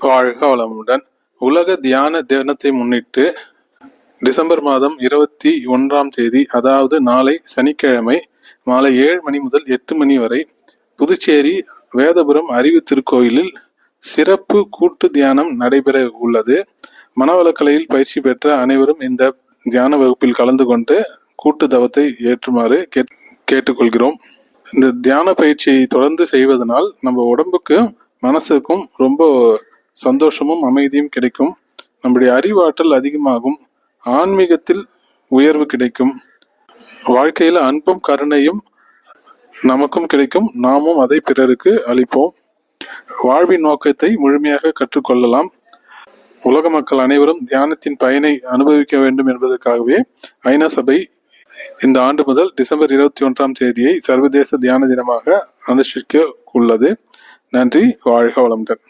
வாழ்க வளமுடன் உலக தியான தினத்தை முன்னிட்டு டிசம்பர் மாதம் இருபத்தி ஒன்றாம் தேதி அதாவது நாளை சனிக்கிழமை மாலை ஏழு மணி முதல் எட்டு மணி வரை புதுச்சேரி வேதபுரம் அறிவு திருக்கோயிலில் சிறப்பு கூட்டு தியானம் நடைபெற உள்ளது. மனவளக்கலையில் பயிற்சி பெற்ற அனைவரும் இந்த தியான வகுப்பில் கலந்து கொண்டு கூட்டு தவத்தை ஏற்றுமாறு கேட் கேட்டுக்கொள்கிறோம். இந்த தியான பயிற்சியை தொடர்ந்து செய்வதனால் நம்ம உடம்புக்கும் மனசுக்கும் ரொம்ப சந்தோஷமும் அமைதியும் கிடைக்கும். நம்முடைய அறிவாற்றல் அதிகமாகும். ஆன்மீகத்தில் உயர்வு கிடைக்கும். வாழ்க்கையில அன்பும் கருணையும் நமக்கும் கிடைக்கும். நாமும் அதை பிறருக்கு அளிப்போம். வாழ்வின் நோக்கத்தை முழுமையாக கற்றுக்கொள்ளலாம். உலக மக்கள் அனைவரும் தியானத்தின் பயனை அனுபவிக்க வேண்டும் என்பதற்காகவே ஐநா சபை இந்த ஆண்டு முதல் டிசம்பர் இருபத்தி ஒன்றாம் தேதியை சர்வதேச தியான தினமாக அனுஷ்டிக்க உள்ளது. நன்றி வாழ்க வளமுடன்.